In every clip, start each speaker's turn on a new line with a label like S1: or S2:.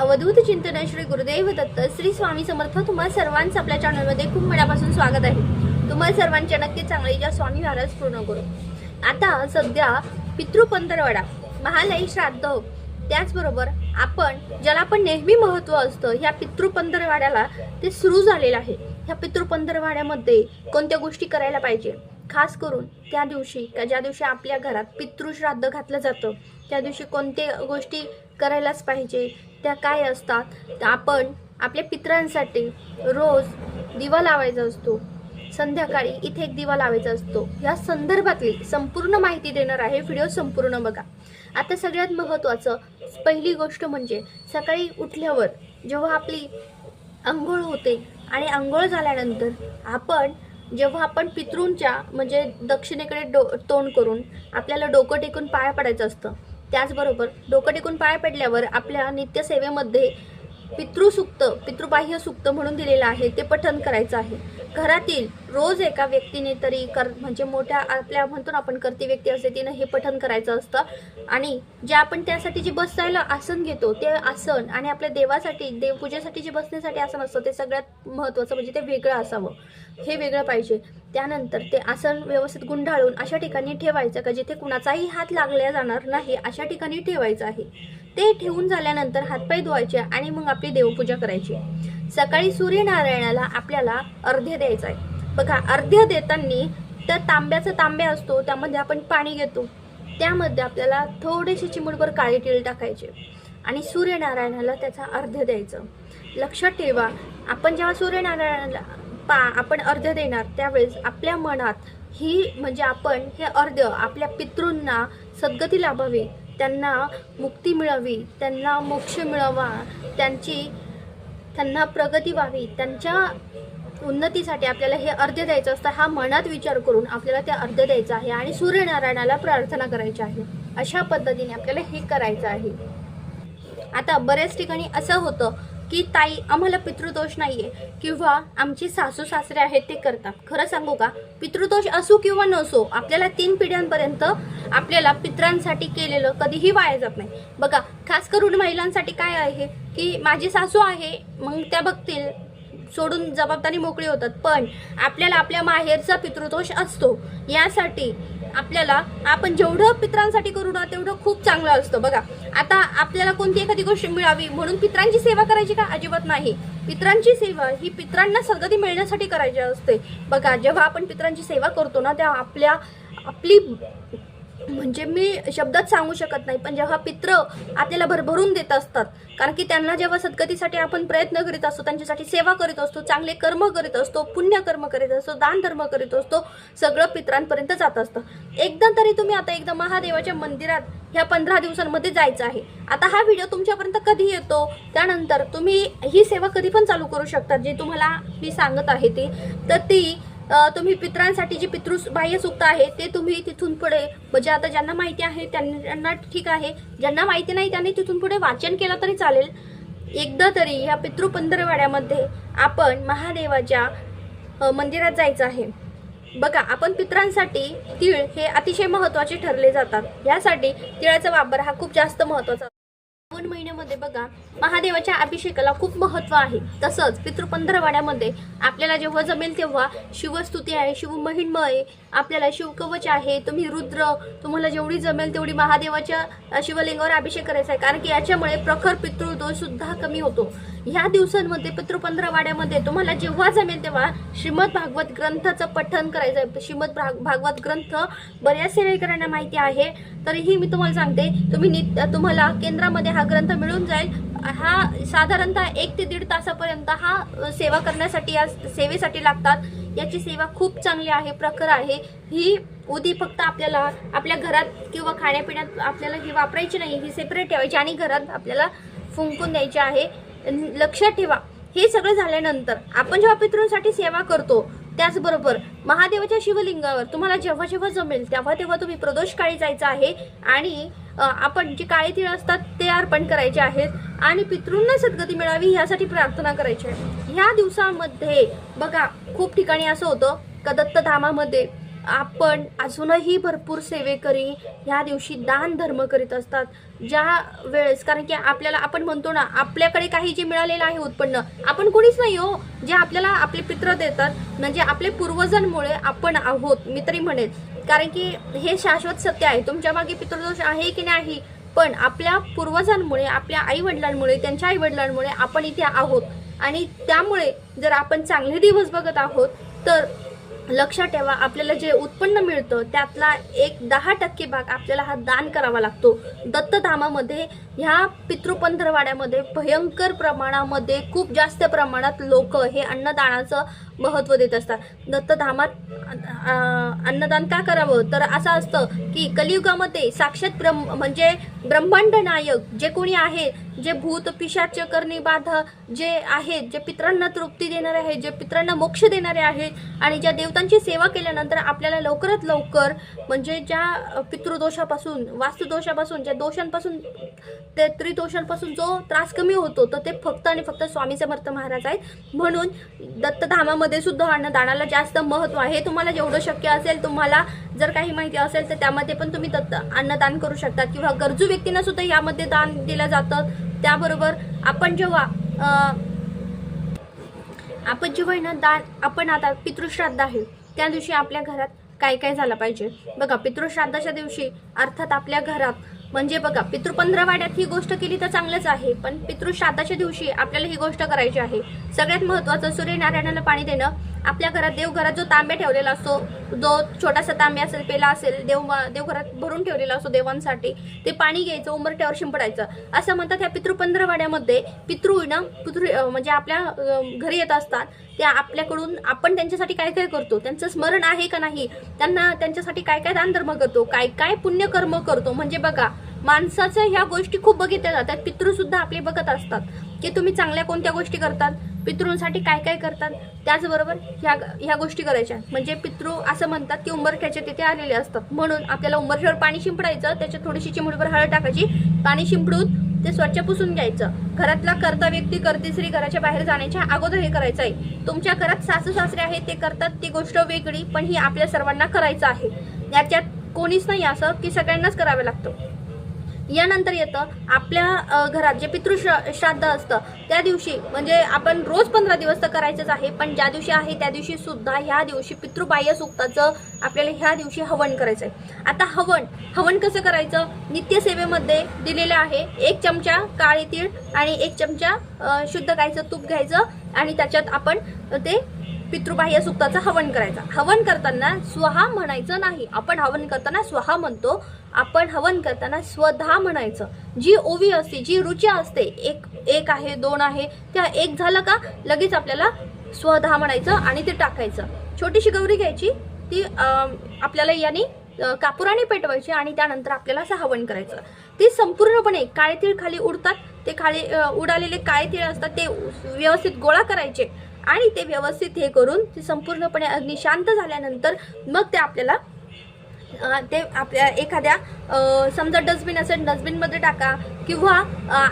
S1: अवधूत चिंतन श्री गुरुदेव दत्त श्री स्वामी समर्थ. तुम्हाला सर्वांचं आपल्या चॅनलमध्ये खूप मनापासून स्वागत आहे. तुम्हाला सर्वांच्या नक्की चांगले ज्या स्वामी महाराज पूर्ण करू. आता सध्या पितृपंतरवाडा महालयी श्राद्ध. त्याचबरोबर आपण ज्याला आपण नेहमी महत्त्व असतं ह्या पितृपंतरवाड्याला ते सुरू झालेलं आहे. ह्या पितृपंधरवाड्यामध्ये कोणत्या गोष्टी करायला पाहिजे? खास करून त्या दिवशी का ज्या दिवशी आपल्या घरात पितृश्राद्ध घातलं जातं त्या दिवशी कोणते गोष्टी करायलाच पाहिजे त्या काय असतात तर आपण आपल्या पितरांसाठी रोज दिवा लावायचा असतो. संध्याकाळी इथे एक दिवा लावायचा असतो. या संदर्भातली संपूर्ण माहिती देणार आहे. व्हिडिओ संपूर्ण बघा. आता सगळ्यात महत्त्वाचं पहिली गोष्ट म्हणजे सकाळी उठल्यावर जेव्हा आपली आंघोळ होते आणि आंघोळ झाल्यानंतर आपण जेव्हा आपण पितृंच्या म्हणजे दक्षिणेकडे डो तोंड करून आपल्याला डोकं टेकून पाया पडायचं असतं. त्याचबरोबर डोकं टेकून पाया पडल्यावर आपल्या नित्यसेवेमध्ये पितृसुक्त पितृबाह्य सुक्त म्हणून दिलेलं आहे ते पठन करायचं आहे. घरातील रोज एका व्यक्तीने तरी कर म्हणजे मोठ्या आपल्या म्हणतो ना आपण करती व्यक्ती असते तिनं हे पठन करायचं असतं. आणि जे आपण त्यासाठी जे बसायला आसन घेतो ते आसन आणि आपल्या देवासाठी देवपूजेसाठी जे बसण्यासाठी आसन असतं ते सगळ्यात महत्त्वाचं म्हणजे ते वेगळं असावं. हे वेगळं पाहिजे. त्यानंतर ते आसन व्यवस्थित गुंडाळून अशा ठिकाणी ठेवायचं का जिथे कुणाचाही हात लागला जाणार नाही अशा ठिकाणी ठेवायचं आहे. ते ठेवून झाल्यानंतर हातपाय धुवायचे आणि मग आपली देवपूजा करायची. सकाळी सूर्यनारायणाला आपल्याला अर्ध्य द्यायचं आहे. बघा अर्ध्य देताना तर तांब्याचा तांब्या असतो त्यामध्ये आपण पाणी घेतो. त्यामध्ये आपल्याला थोडेसे चिमुडभर काळे टिळ टाकायचे आणि सूर्यनारायणाला त्याचा अर्ध्य द्यायचं. लक्षात ठेवा आपण जेव्हा सूर्यनारायणाला पा आपण अर्ध्य देणार त्यावेळेस आपल्या मनात ही म्हणजे आपण हे अर्ध्य आपल्या पितृंना सद्गती लाभावी त्यांना मुक्ती मिळावी त्यांना मोक्ष मिळावा त्यांची त्यांना प्रगती व्हावी त्यांच्या उन्नतीसाठी आपल्याला हे अर्ध्य द्यायचं असतं हा मनात विचार करून आपल्याला ते अर्ध्य द्यायचं आहे आणि सूर्यनारायणाला प्रार्थना करायची आहे. अशा पद्धतीने आपल्याला हे करायचं आहे. आता बऱ्याच ठिकाणी असं होतं की ताई आम्हाला पितृदोष आहे किंवा आमची सासू सासरे आहेत ते करतात. खरं सांगू का? पितृदोष असो किंवा नसो आपल्याला तीन पिढ्यांपर्यंत आपल्याला पित्रांसाठी केलेलं कधीही वाया जात नाही. बघा खास करून महिलांसाठी काय आहे की माझी सासू आहे मग त्या बघतील सोडून जबाबदारी मोकळी होतात. पण आपल्याला आपल्या माहेरचा पितृदोष असतो. यासाठी आपल्याला आपण जेवढं पित्रांसाठी करू ना तेवढं खूप चांगलं असतं. बघा आता आपल्याला कोणती एखादी गोष्ट मिळावी म्हणून पित्रांची सेवा करायची का? अजिबात नाही. पित्रांची सेवा ही पित्रांना सदगती मिळण्यासाठी करायची असते. बघा जेव्हा आपण पित्रांची सेवा करतो ना तेव्हा आपल्या आपली म्हणजे मी शब्दात सांगू शकत नाही पण जेव्हा पित्र आपल्याला भरभरून देत असतात कारण की त्यांना जेव्हा सद्गतीसाठी आपण प्रयत्न करीत असतो त्यांच्यासाठी सेवा करीत असतो चांगले कर्म करीत असतो पुण्य कर्म करीत असतो दान धर्म करीत असतो सगळं पित्रांपर्यंत जात असतं. एकदा तरी तुम्ही आता एकदा महादेवाच्या मंदिरात ह्या पंधरा दिवसांमध्ये जायचं आहे. आता हा व्हिडिओ तुमच्यापर्यंत कधी येतो? त्यानंतर तुम्ही ही सेवा कधी पण चालू करू शकता जे तुम्हाला मी सांगत आहे ती. तर ती तुम्ही पित्रांसाठी जी पितृ बाह्य सुक्त आहे ते तुम्ही तिथून पुढे म्हणजे आता ज्यांना माहिती आहे त्यांना ठीक आहे. ज्यांना माहिती नाही त्यांनी तिथून पुढे वाचन केलं तरी चालेल. एकदा तरी ह्या पितृपंधरवाड्यामध्ये आपण महादेवाच्या मंदिरात जायचं आहे. बघा आपण पित्रांसाठी तीळ हे अतिशय महत्त्वाचे ठरले जातात. यासाठी तिळाचा वापर हा खूप जास्त महत्त्वाचा श्रावण महिन्यामध्ये बघा महादेवाच्या अभिषेकाला खूप महत्त्व आहे. तसंच पितृपंधरवाड्यामध्ये आपल्याला जेव्हा जमेल तेव्हा शिवस्तुती आहे शिवमहिन्म आहे आपल्याला शिवकवच आहे तुम्ही रुद्र तुम्हाला जेवढी जमेल तेवढी महादेवाच्या शिवलिंगावर अभिषेक करायचा आहे. कारण की याच्यामुळे प्रखर पितृदोष सुद्धा कमी होतो. ह्या दिवसांमध्ये पितृपंधरवाड्यामध्ये तुम्हाला जेव्हा जमेल तेव्हा श्रीमद भागवत ग्रंथाचं पठन करायचं आहे. श्रीमद भाग- भागवत ग्रंथ बऱ्याच सेवेकरांना माहिती आहे. तरीही मी तुम्हाला सांगते तुम्ही नित्य तुम्हाला केंद्रामध्ये हा ग्रंथ मिळून जाईल. हा साधारणतः एक ते दीड तासापर्यंत हा सेवा करण्यासाठी या सेवेसाठी लागतात. याची सेवा खूप चांगली आहे प्रखर आहे. ही उदी फक्त आपल्याला आपल्या घरात किंवा खाण्यापिण्यात आपल्याला ही वापरायची नाही ही सेपरेट ठेवायची आणि घरात आपल्याला फुंकून द्यायची आहे. लक्षात ठेवा हे सगळं झाल्यानंतर आपण जेव्हा पितृंसाठी सेवा करतो त्याचबरोबर महादेवाच्या शिवलिंगावर तुम्हाला जेव्हा जेव्हा जमेल तेव्हा तेव्हा तुम्ही प्रदोष काळी जायचं आहे. आणि आपण जे काळे तिळ असतात ते अर्पण करायचे आहेत आणि पितृंना सद्गती मिळावी यासाठी प्रार्थना करायची आहे. ह्या दिवसामध्ये बघा खूप ठिकाणी असं होतं का दत्तधामामध्ये आपण अजूनही भरपूर सेवेकरी ह्या दिवशी दान धर्म करीत असतात. ज्या वेळेस कारण की आपल्याला आपण म्हणतो ना आपल्याकडे काही जे मिळालेलं आहे उत्पन्न आपण कोणीच नाही हो जे आपल्याला आपले पित्र देतात. म्हणजे आपले पूर्वजांमुळे आपण आहोत मित्री म्हणेल कारण की हे शाश्वत सत्य आहे. तुमच्या मागे पितृदोष आहे की नाही? पण आपल्या पूर्वजांमुळे आपल्या आई वडिलांमुळे त्यांच्या आई वडिलांमुळे आपण इथे आहोत. आणि त्यामुळे जर आपण चांगले दिवस बघत आहोत तर लक्षात ठेवा आपल्याला जे उत्पन्न मिळतं त्यातला एक दहा टक्के भाग आपल्याला हा दान करावा लागतो. दत्तधामामध्ये ह्या पितृपंधरवाड्यामध्ये भयंकर प्रमाणामध्ये खूप जास्त प्रमाणात लोक हे अन्नदानाचं महत्त्व देत असतात. दत्तधामात अन्नदान का करावं? तर असं असतं की कलियुगामध्ये साक्षात ब्रह्म म्हणजे ब्रह्मांड नायक जे कोणी आहे जे भूत पिशाच करणी बाधा जे आहेत जे पित्रांना तृप्ती देणारे आहेत जे पित्रांना मोक्ष देणारे आहेत आणि ज्या देवतांची सेवा केल्यानंतर आपल्याला लवकरात लवकर म्हणजे ज्या पितृदोषापासून वास्तुदोषापासून ज्या दोषांपासून ते त्रिदोषांपासून जो त्रास कमी होतो तर ते फक्त आणि फक्त स्वामी समर्थ महाराज आहेत. म्हणून दत्तधामामध्ये सुद्धा अन्नदानाला जास्त महत्त्व आहे. तुम्हाला जेवढं शक्य असेल तुम्हाला जर काही माहिती असेल तर त्यामध्ये पण तुम्ही दत्त अन्नदान करू शकता किंवा गरजू व्यक्तींना सुद्धा यामध्ये दान दिलं जातं. त्याबरोबर आपण जेव्हा आपण जेव्हा ना दान आपण आता पितृश्राद्ध आहे त्या दिवशी आपल्या घरात काय काय झालं पाहिजे? बघा पितृश्राद्धाच्या दिवशी अर्थात आपल्या घरात म्हणजे बघा पितृपंधरवाड्यात ही गोष्ट केली तर चांगलंच आहे पण पितृश्राद्धाच्या दिवशी आपल्याला ही गोष्ट करायची आहे. सगळ्यात महत्त्वाचं सूर्यनारायणाला पाणी देणं. आपल्या घरात देवघरात जो तांब्या ठेवलेला असतो जो छोटासा तांब्या असेल पेला असेल देव देवघरात भरून ठेवलेला असतो देवांसाठी ते पाणी घ्यायचं उंबरट्यावर शिंपडायचं. असं म्हणतात ह्या पितृपंधरवाड्यामध्ये पितृ ना पितृ म्हणजे आपल्या घरी येत असतात त्या आपल्याकडून आपण त्यांच्यासाठी काय काय करतो त्यांचं स्मरण आहे का नाही त्यांना त्यांच्यासाठी काय काय दानधर्म करतो काय काय पुण्यकर्म करतो म्हणजे बघा माणसाच्या ह्या गोष्टी खूप बघितल्या जातात. पितृसुद्धा आपले बघत असतात की तुम्ही चांगल्या कोणत्या गोष्टी करतात? पितृंसाठी काय काय करतात? त्याचबरोबर ह्या ह्या गोष्टी करायच्या. म्हणजे पितृ असं म्हणतात की उंबरठ्याचे तिथे आलेले असतात. म्हणून आपल्याला उंबरठ्यावर पाणी शिंपडायचं त्याच्यात थोडीशी चिमुडभर हळद टाकायची पाणी शिंपडून ते स्वच्छ पुसून घ्यायचं. घरातला करता व्यक्ती करते स्त्री घराच्या बाहेर जाण्याच्या अगोदर हे करायचं आहे. तुमच्या घरात सासू सासरे आहेत ते करतात ती गोष्ट वेगळी पण ही आपल्या सर्वांना करायचं आहे. याच्यात कोणीच नाही असं की सगळ्यांनाच करावं लागतं. यानंतर येतं आपल्या घरात जे पितृ श्राद्ध असतं त्या दिवशी म्हणजे आपण रोज पंधरा दिवस तर करायचंच आहे पण ज्या दिवशी आहे त्या दिवशी सुद्धा ह्या दिवशी पितृबाह्य सुक्ताचं आपल्याला ह्या दिवशी हवन करायचं आहे आता हवन हवन कसं करायचं? नित्यसेवेमध्ये दिलेलं आहे एक चमचा काळे तीळ आणि एक चमचा शुद्ध गायचं तूप घ्यायचं आणि त्याच्यात आपण ते पितृबाह्य सुक्ताचं हवन करायचं. हवन करताना स्वहा म्हणायचं नाही. आपण हवन करताना स्वहा म्हणतो आपण हवन करताना स्वधा म्हणायचं. जी ओवी असते जी रुची असते एक एक आहे दोन आहे त्या एक झालं का लगेच आपल्याला स्वधा म्हणायचं आणि ते टाकायचं. छोटीशी गौरी घ्यायची ती आपल्याला याने कापुराने पेटवायची आणि त्यानंतर आपल्याला असं हवन करायचं. ते संपूर्णपणे काळे तीळ खाली उडतात ते खाली उडालेले काळे तीळ असतात ते व्यवस्थित गोळा करायचे आणि ते व्यवस्थित हे करून ते संपूर्णपणे अग्नी शांत झाल्यानंतर मग ते आपल्याला ते आपल्या एखाद्या समजा डस्टबिन असेल डस्टबिनमध्ये टाका किंवा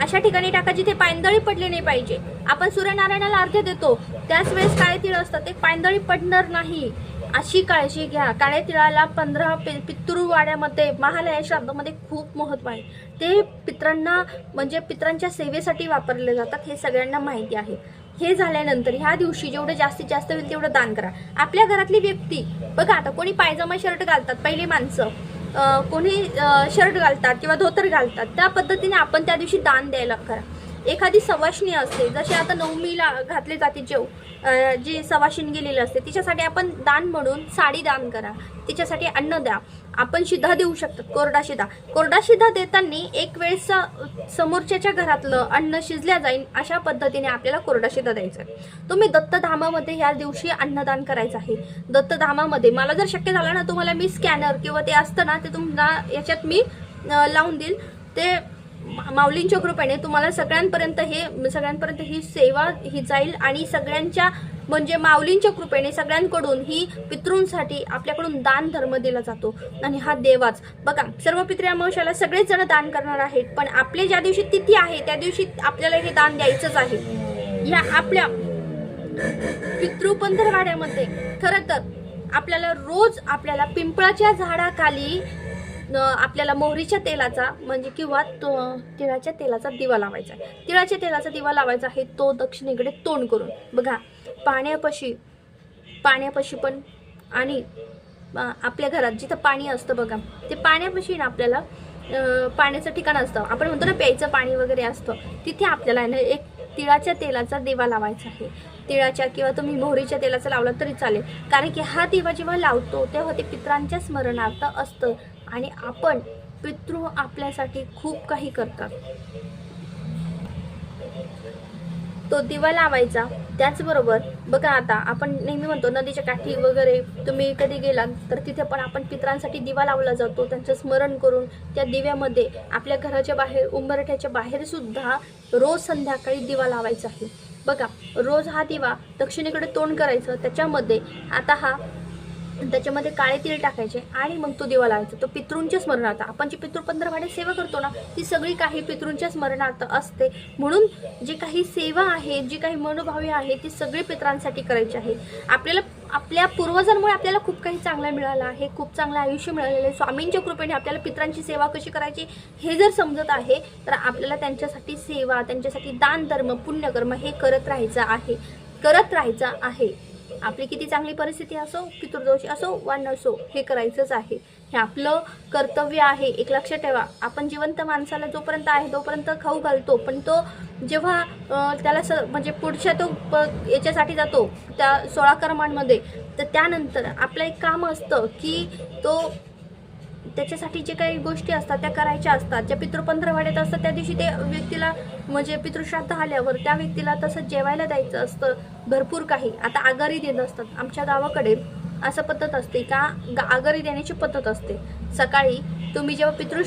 S1: अशा ठिकाणी टाका जिथे पायंदळी पडली नाही पाहिजे. आपण सूर्यनारायणाला अर्घ्य देतो. त्याच वेळेस काळे तिळ असतात. ते पायंदळी पडणार नाही. अशी काळजी घ्या. काळे तिळाला पंधरा पि पितृवाड्यामध्ये महालया श्राद्धामध्ये खूप महत्त्व आहे. ते पित्रांना म्हणजे पित्रांच्या सेवेसाठी वापरले जातात. हे सगळ्यांना माहिती आहे. हे झाल्यानंतर ह्या दिवशी जेवढं जास्तीत जास्त होईल तेवढं दान करा. आपल्या घरातली व्यक्ती बघा आता कोणी पायजमा शर्ट घालतात पहिले माणसं. कोणी शर्ट घालतात किंवा धोतर घालतात त्या पद्धतीने आपण त्या दिवशी दान द्यायला करा. एखादी सवाशिणी असते जशी आता नवमीला घातले जाते जेव जी सवाशिन गेलेली असते तिच्यासाठी आपण दान म्हणून साडी दान करा तिच्यासाठी अन्न द्या. आपण शिधा देऊ शकतात कोरडा शिधा. कोरडा शिधा देताना एक वेळेस समोरच्याच्या घरातलं अन्न शिजल्या जाईल अशा पद्धतीने आपल्याला कोरडा शिधा द्यायचा आहे. तुम्ही दत्तधामामध्ये ह्या दिवशी अन्नदान करायचं आहे. दत्तधामामध्ये मला जर शक्य झालं ना तुम्हाला मी स्कॅनर किंवा ते असतं ना ते तुम्हाला याच्यात मी लावून देईल. ते माऊलींच्या कृपेने तुम्हाला सगळ्यांपर्यंत हे सगळ्यांपर्यंत ही सेवा ही जाईल आणि सगळ्यांच्या म्हणजे माऊलींच्या कृपेने सगळ्यांकडून ही पितृंसाठी आपल्याकडून दान धर्म दिला जातो. आणि हा देवाच. बघा सर्व पितृ अमावस्याला सगळेच जण दान करणार आहेत पण आपले ज्या दिवशी तिथी आहे त्या दिवशी आपल्याला हे दान द्यायचंच आहे. या आपल्या पितृपंधरवाड्यामध्ये खरं तर आपल्याला रोज आपल्याला पिंपळाच्या झाडाखाली आपल्याला मोहरीच्या तेलाचा म्हणजे किंवा तो तिळाच्या तेलाचा दिवा लावायचा. आहे तिळाच्या तेलाचा दिवा लावायचा आहे तो दक्षिणेकडे तोंड करून. बघा पाण्यापाशी पाण्यापाशी पण आणि आपल्या घरात जिथं पाणी असतं बघा ते पाण्यापाशी ना आपल्याला पाण्याचं ठिकाण असतं. आपण म्हणतो ना प्यायचं पाणी वगैरे असतं. तिथे आपल्याला आहे ना एक तिळाच्या तेलाचा दिवा लावायचा आहे. तिळाच्या किंवा तुम्ही मोहरीच्या तेलाचा लावला तरी चालेल. कारण की हा दिवा जेव्हा लावतो तेव्हा ते पित्रांच्या स्मरणार्थ असतं. आणि आपण पितृ आपल्यासाठी खूप काही करतात. तो दिवा लावायचा त्याचबरोबर बघा आता आपण नेहमी म्हणतो नदीच्या काठी वगैरे तुम्ही कधी गेलात तर तिथे पण आपण पित्रांसाठी दिवा लावला जातो त्यांचं स्मरण करून त्या दिव्यामध्ये आपल्या घराच्या बाहेर उंबरठ्याच्या बाहेर सुद्धा रोज संध्याकाळी दिवा लावायचा आहे. बघा रोज हा दिवा दक्षिणेकडे तोंड करायचं त्याच्यामध्ये आता हा त्याच्यामध्ये काळे तीळ टाकायचे आणि मग तो देवा लावायचा. तो पितृंच्या स्मरणार्थ. आपण जी पितृ पंधरवाडे सेवा करतो ना ती सगळी काही पितृंच्या स्मरणार्थ असते. म्हणून जी काही सेवा आहे जी काही मनोभावी आहे ती सगळी पितरांसाठी करायची आहे. आपल्याला आपल्या पूर्वजांमुळे आपल्याला खूप काही चांगलं मिळालं आहे खूप चांगलं आयुष्य मिळालेलं आहे. स्वामींच्या कृपेने आपल्याला पितरांची सेवा कशी करायची हे जर समजत आहे तर आपल्याला त्यांच्यासाठी सेवा त्यांच्यासाठी दान धर्म पुण्यकर्म हे करत राहायचं आहे. करत राहायचं आहे. आपली किती चांगली परिस्थिती असो पितृदोषी असो वा नसो हे करायचंच आहे. हे आपलं कर्तव्य आहे. एक लक्षात ठेवा. आपण जिवंत माणसाला जोपर्यंत आहे तोपर्यंत खाऊ घालतो. पण तो जेव्हा त्याला स म्हणजे पुढच्या तो प- याच्यासाठी जातो त्या सोळा कर्मांमध्ये तर त्यानंतर आपलं एक काम असतं की तो त्याच्यासाठी जे काही गोष्टी असतात त्या करायच्या असतात. ज्या पितृपंधरवाड्यात असतात त्या दिवशी ते व्यक्तीला म्हणजे पितृश्राद्ध आल्यावर त्या व्यक्तीला तसं जेवायला द्यायचं असतं. भरपूर काही. आता आगारी देत असतात. आमच्या गावाकडे असं पद्धत असते का गा- आगारी देण्याची पद्धत असते. सकाळी तुम्ही जेव्हा पितृ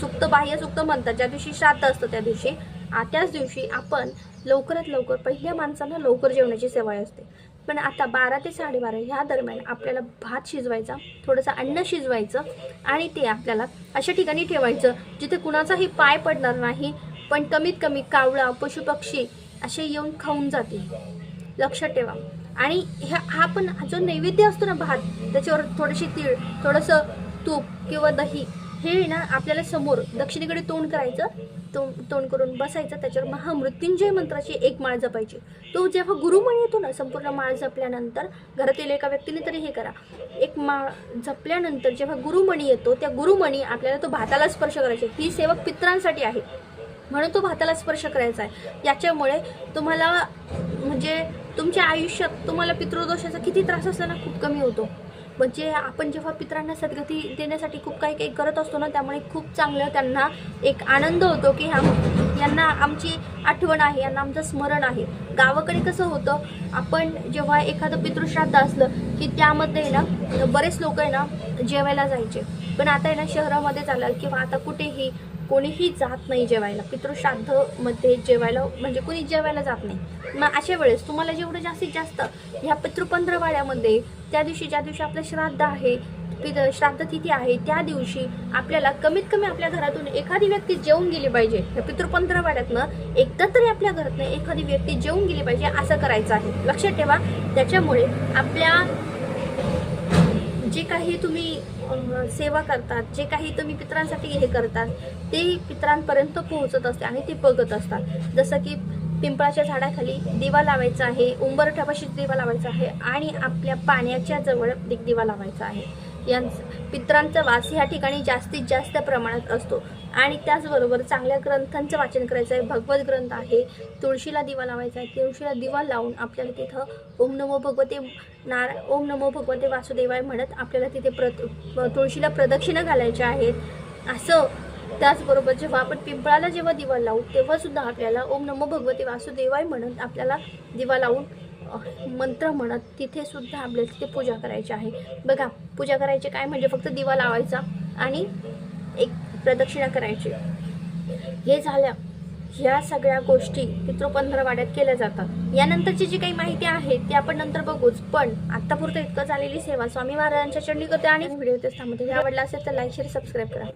S1: सुक्त बाह्य सुक्त म्हणतात ज्या दिवशी श्राद्ध असतं त्या दिवशी आ, त्याच दिवशी आपण लवकरात लवकर पहिल्या माणसांना लवकर जेवणाची सेवा असते. पण आता बारा ते साडेबारा ह्या दरम्यान आपल्याला भात शिजवायचा थोडंसं अन्न शिजवायचं आणि ते आपल्याला अशा ठिकाणी ठेवायचं जिथे कुणाचाही पाय पडणार नाही पण कमीत कमी कावळा पशुपक्षी असे येऊन खाऊन जातील. लक्षात ठेवा. आणि ह्या हा पण जो नैवेद्य असतो ना भात त्याच्यावर थोडीशी तीळ थोडंसं तूप किंवा दही हे ना आपल्याला समोर दक्षिणेकडे तोंड करायचं तोंड तोंड करून बसायचं त्याच्यावर महामृत्युंजय मंत्राची एक माळ जपायची. तो जेव्हा गुरुमणी येतो ना संपूर्ण माळ जपल्यानंतर घरातील एका व्यक्तीने तरी हे करा. एक माळ जपल्यानंतर जेव्हा गुरुमणी येतो त्या गुरुमणी आपल्याला तो भाताला स्पर्श करायचे. ही सेवा पित्रांसाठी आहे. म्हणून तो भाताला स्पर्श करायचा आहे. याच्यामुळे तुम्हाला म्हणजे तुमच्या आयुष्यात तुम्हाला पितृदोषाचा किती त्रास असला ना खूप कमी होतो. म्हणजे आपण जेव्हा पित्रांना सद्गती देण्यासाठी खूप काही काही करत असतो ना त्यामुळे खूप चांगलं त्यांना एक आनंद होतो की ह्या यांना आमची आठवण आहे यांना आमचं स्मरण आहे. गावाकडे कसं होतं आपण जेव्हा एखादं पितृश्राद्ध असलं की त्यामध्ये ना बरेच लोक आहे ना जेवायला जायचे. पण आता आहे ना शहरामध्ये झालं किंवा आता कुठेही कोणीही जात नाही जेवायला. पितृश्राद्धमध्ये जेवायला म्हणजे कोणी जेवायला जात नाही. मग अशा वेळेस तुम्हाला जेवढं जास्तीत जास्त ह्या पितृपंधरवाड्यामध्ये त्या दिवशी ज्या दिवशी आपलं श्राद्ध आहे पित श्राद्ध तिथी आहे त्या दिवशी आपल्याला कमीत कमी आपल्या घरातून एखादी व्यक्ती जेवून गेली पाहिजे. या पितृपंधरवाड्यातनं एकदा तरी आपल्या घरातनं एखादी व्यक्ती जेवून गेली पाहिजे असं करायचं आहे. लक्षात ठेवा त्याच्यामुळे आपल्या जे काही तुम्ही सेवा करतात जे काही तुम्ही पितरांसाठी हे करतात ते पित्रांपर्यंत पोहोचत असते आणि ते बघत असतात. जसं की पिंपळाच्या झाडाखाली दिवा लावायचा आहे उंबरठ्यापाशी दिवा लावायचा आहे आणि आपल्या पाण्याच्या जवळ एक दिवा लावायचा आहे. यां पित्रांचा वास ह्या ठिकाणी जास्तीत जास्त प्रमाणात असतो. आणि त्याचबरोबर चांगल्या ग्रंथांचं वाचन करायचं आहे. भगवत ग्रंथ आहे. तुळशीला दिवा लावायचा आहे. तुळशीला दिवा लावून आपल्याला तिथं ओम नमो भगवते नारा ओम नमो भगवते वासुदेवाय म्हणत आपल्याला तिथे प्र तुळशीला प्रदक्षिणा घालायच्या आहेत. असं त्याचबरोबर जेव्हा आपण पिंपळाला जेव्हा दिवा लावू तेव्हासुद्धा आपल्याला ओम नमो भगवते वासुदेवाय म्हणत आपल्याला दिवा लावून मंत्र म्हणत तिथे सुद्धा आपल्याला तिथे पूजा करायची आहे. बघा पूजा करायची काय? म्हणजे फक्त दिवा लावायचा आणि प्रदक्षिणा करायची. हे झाल्या ह्या सगळ्या गोष्टी पितृपंधरवाड्यात केल्या जातात. यानंतरची जी काही माहिती आहे ती आपण नंतर बघूच. पण आत्तापुरतं इतकं झालेली सेवा स्वामी महाराजांच्या करते आणि व्हिडिओ थांबते आवडला असेल तर लाईक शेअर सबस्क्राईब करा.